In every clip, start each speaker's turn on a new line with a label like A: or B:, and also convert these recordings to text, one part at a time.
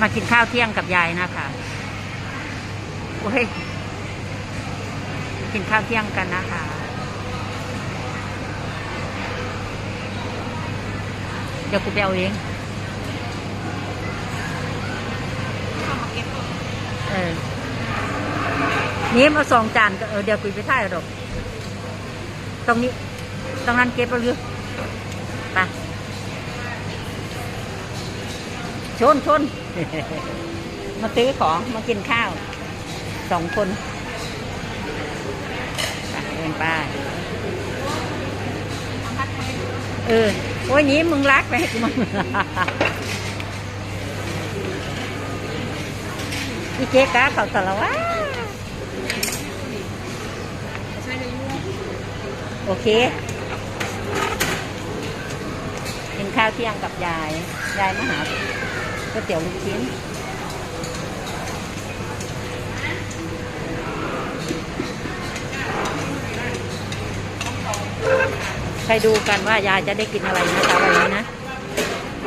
A: มากินข้าวเที่ยงกับยายนะคะโอ้ยกินข้าวเที่ยงกันนะคะเดี๋ยวกูไปเอาเองเออนี่มาสองจานก็เออเดี๋ยวคุยไปท่ายหรอกตรงนี้ ตรงนั้นเก็บเอาอยู่ไป ชนชน มาซื้อของมากินข้าวสองคนเดินป้าเออ โอ้ยนี้มึงรักไปให้กูมึงอีเจ๊ก้าเขาตละวะโอเค กินข้าวเที่ยงกับยาย ยายมาหา ก๋วยเตี๋ยวลูกชิ้นไปดูกันว่ายายจะได้กินอะไรนะคะวันนี้นะ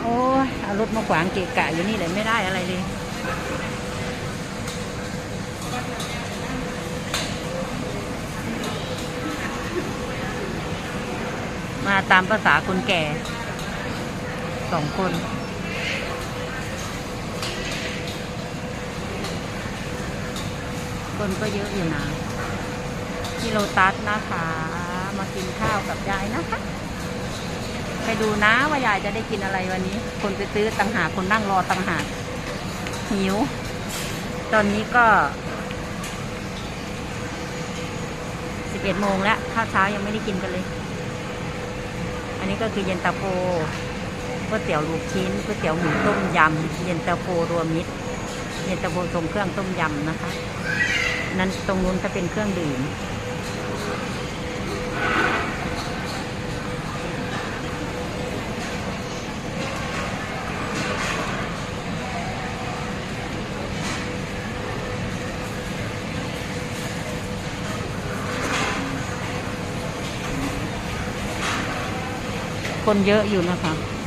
A: โอ้ยเอารถมาขวางเกะกะอยู่นี่เลยไม่ได้อะไรเลยมาตามภาษาคนแก่สองคน คนก็เยอะอยู่นะที่โลตัสนะคะ มากินข้าวกับยายนะคะ ไปดูนะว่ายายจะได้กินอะไรวันนี้ คนไปซื้อตังหากคนนั่งรอตังหากหิว ตอนนี้ก็สิบเอ็ดโมงแล้วข้าวเช้ายังไม่ได้กินกันเลย อันนี้ก็คือเย็นตาโฟก๋วยเตี๋ยวลูกชิ้นก๋วยเตี๋ยวหมูต้มยำเย็นตาโฟรวมมิตรเย็นตาโฟทรงเครื่องต้มยำนะคะ นั้นตรงนู้นจะเป็นเครื่องดื่ม คนเยอะอยู่นะคะ